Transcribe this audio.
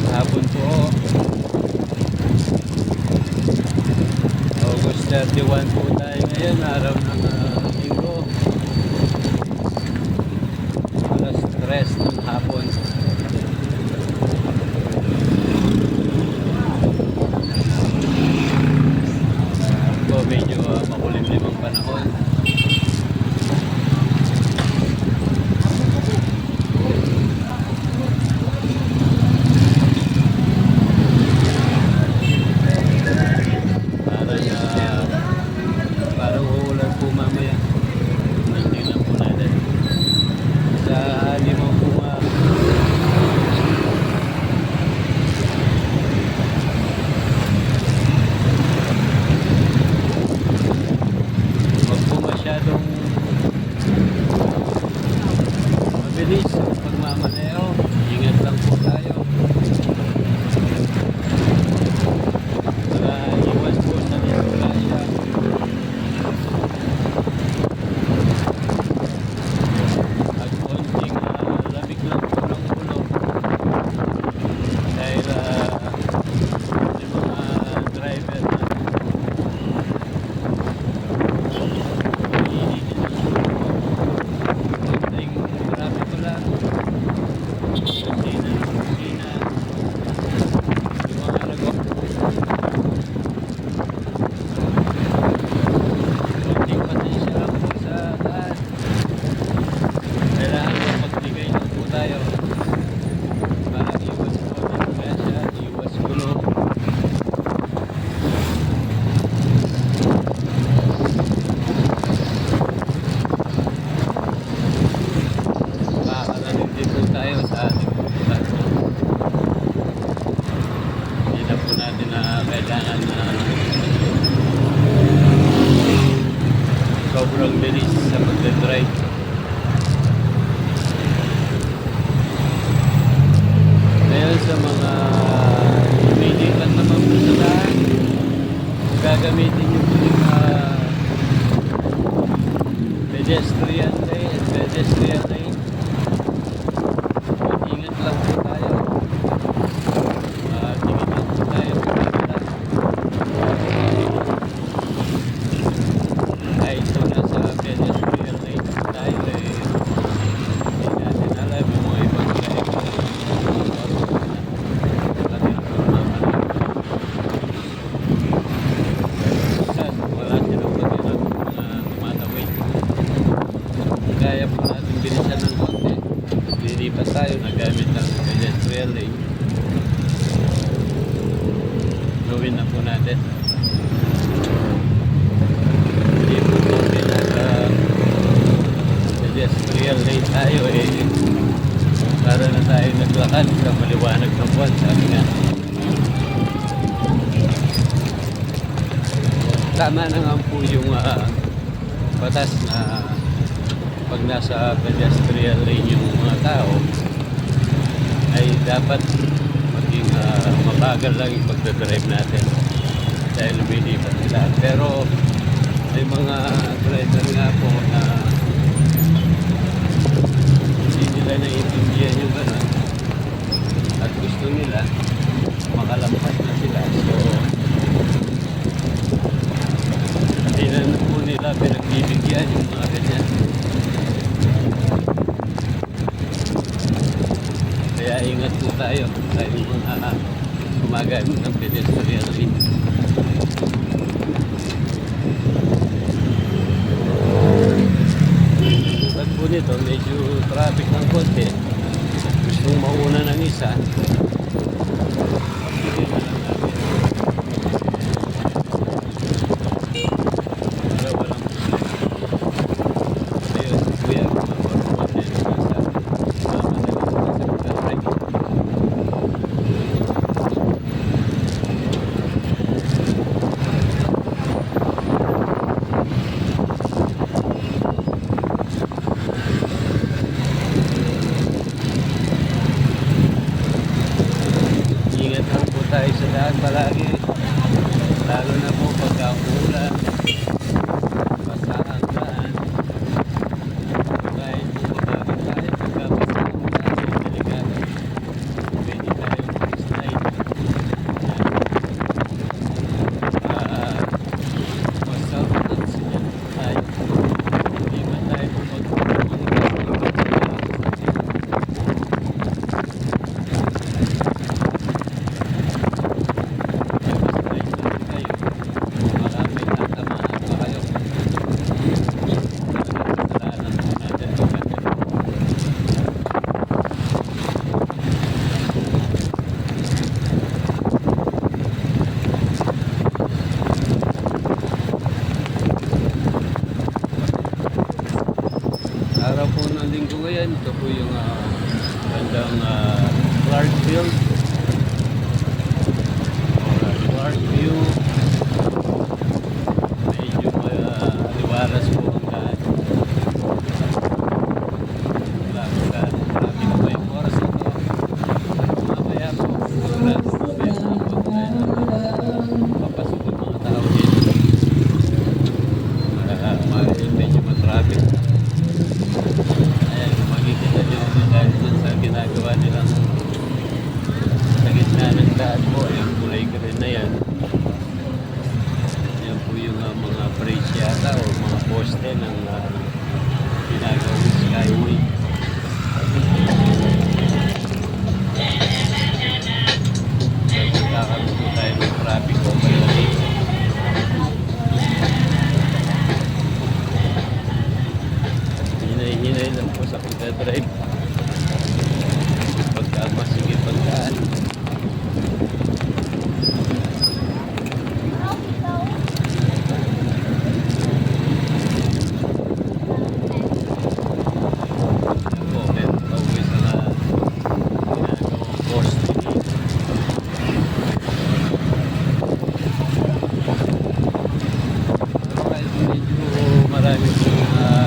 Magandang hapon po. August 31 po tayo ngayon, araw ng uh, linggo. Alas 3 ng hapon. Sobrang bilis sa pagdadrive. Ngayon sa mga lumilipat naman po sa daan, gagamitin nyo po yung ah, pedestrian lane pedestrian lane. Ingat lang po tayo. Ah, tingin lang po tayo sa kanila. Kahit po nasa pedestrian lane tayo eh, hindi natin alam yung mga ibang driver. Pati ang pagmamalang. Minsan, wala silang pakialam kung mga tumatawid. Kaya po natin bilisan ng konti. Lilipat tayo, nagamit ng pedestrian lane. Gawin na po natin. Hindi po okay nasa pedestrian lane tayo eh. Para na tayo naglakad sa maliwanag ng buwan, sabi nga. Tama na nga po yung ah, batas na pag nasa pedestrian lane yung mga tao ay dapat maging ah, mabagal lang yung pagdadrive natin dahil lumilipat sila. Pero may mga driver nga po na hindi nila naiintindihan yung gano'n at gusto nila makalampas na sila. So, hindi na po nila pinagbibigyan yung mga ganyan. Kaya ingat po tayo tayo mga gumagamit ng pedestrian lane. Tulad po nito, medyo traffic ng konti. Gustong mauna ng isa. Pagbigay na lang natin. Para walang problema. Ayun, kuya, mapapawan na yung nasa mama na lang sa pagdadrive. Ingat lang po tayo sa daan palagi. Lalo na po pagka umulan. kaibigan, ito po yung uh, bandang ah, uh, Clarkville, and Alex. Uh,